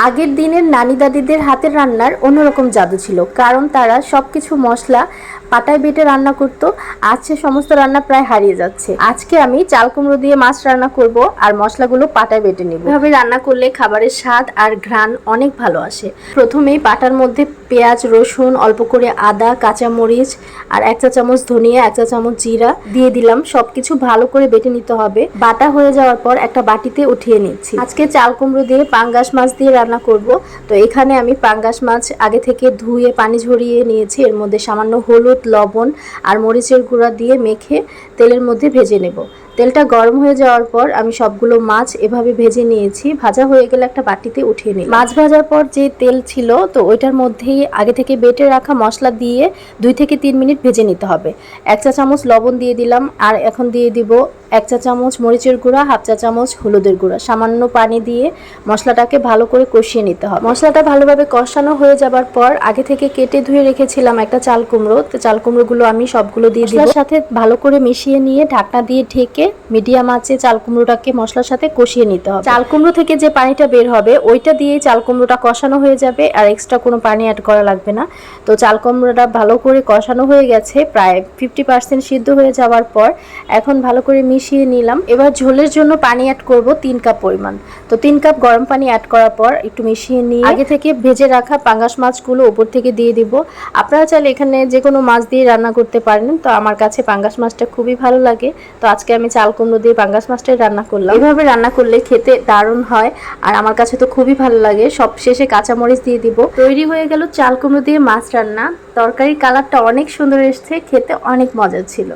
আগের দিনের নানি দাদিদের হাতের রান্নার অন্যরকম জাদু ছিল কারণ তারা সব কিছু মশলা পাটায় বেটে রান্না করতো। আজ সে সমস্ত রান্না প্রায় হারিয়ে যাচ্ছে। আজকে আমি চাল কুমড়ো দিয়ে মাছ রান্না করব আর মশলাগুলো পাটায় বেটে নেব। এভাবে রান্না করলে খাবারের স্বাদ আর ঘ্রাণ অনেক ভালো আসে। প্রথমেই পাটার মধ্যে পেঁয়াজ, রসুন, অল্প করে আদা, কাঁচা মরিচ আর এক চা চামচ ধনিয়া, এক চা চামচ জিরা দিয়ে দিলাম। সবকিছু ভালো করে বেটে নিতে হবে। বাটা হয়ে যাওয়ার পর একটা বাটিতে উঠিয়ে নিচ্ছি। আজকে চাল কুমড়ো দিয়ে পাঙ্গাস মাছ দিয়ে রান্না করব। তো এখানে আমি পাঙ্গাস মাছ আগে থেকে ধুয়ে, পানি ঝরিয়ে নিয়েছি। এর মধ্যে সামান্য হলুদ লবণ আর মরিচের গুঁড়া দিয়ে মেখে তেলের মধ্যে ভেজে নেব। তেলটা গরম হয়ে যাওয়ার পর আমি সবগুলো মাছ এভাবে ভেজে নিয়েছি। ভাজা হয়ে গেলে একটা বাটিতে উঠিয়ে নিই মাছ ভাজার পর যে তেল ছিল তো ওইটার মধ্যেই আগে থেকে বেটে রাখা মশলা দিয়ে দুই থেকে তিন মিনিট ভেজে নিতে হবে। এক চা চামচ লবণ দিয়ে দিলাম আর এখন দিয়ে দিব এক চা চামচ মরিচের গুঁড়া হাফ চা চামচ হলুদের গুঁড়া। সামান্য পানি দিয়ে মশলাটাকে ভালো করে কষিয়ে নিতে হবে। মশলাটা ভালোভাবে কষানো হয়ে যাবার পর আগে থেকে কেটে ধুয়ে রেখেছিলাম একটা চাল কুমড়ো। তো চাল কুমড়োগুলো আমি সবগুলো দিয়ে দিব। সাথে ভালো করে মিশিয়ে নিয়ে ঢাকনা দিয়ে ঢেকে মিডিয়াম আঁচে চাল কুমড়োটাকে মশলার সাথে কষিয়ে নিতে হবে। চাল কুমড়ো থেকে যে পানিটা বের হবে, ওইটা দিয়ে চাল কুমড়োটা কষানো হয়ে যাবে আর এক্সট্রা কোনো পানি অ্যাড করা লাগবে না। তো চাল কুমড়োটা ভালো করে কষানো হয়ে গেছে, প্রায় ফিফটি পার্সেন্ট সিদ্ধ হয়ে যাওয়ার পর এখন ভালো করে মিশিয়ে নিলাম। এবার ঝোলের জন্য পানি অ্যাড করব তিন কাপ পরিমাণ। তো তিন কাপ গরম পানি অ্যাড করার পর একটু মিশিয়ে নিয়ে আগে থেকে ভেজে রাখা পাঙ্গাস মাছগুলো উপর থেকে দিয়ে দিব। আপনারা চাইলে এখানে যে কোনো মাছ দিয়ে রান্না করতে পারেন, তো আমার কাছে পাঙ্গাস মাছটা খুবই ভালো লাগে। তো আজকে আমি চাল কুমড়ো দিয়ে পাঙ্গাস মাছটাই রান্না করলাম। এভাবে রান্না করলে খেতে দারুণ হয় আর আমার কাছে তো খুবই ভালো লাগে। সব শেষে কাঁচামরিচ দিয়ে দিব। তৈরি হয়ে গেল চাল কুমড়ো দিয়ে মাছ রান্না। তরকারির কালারটা অনেক সুন্দর এসছে, খেতে অনেক মজা ছিল।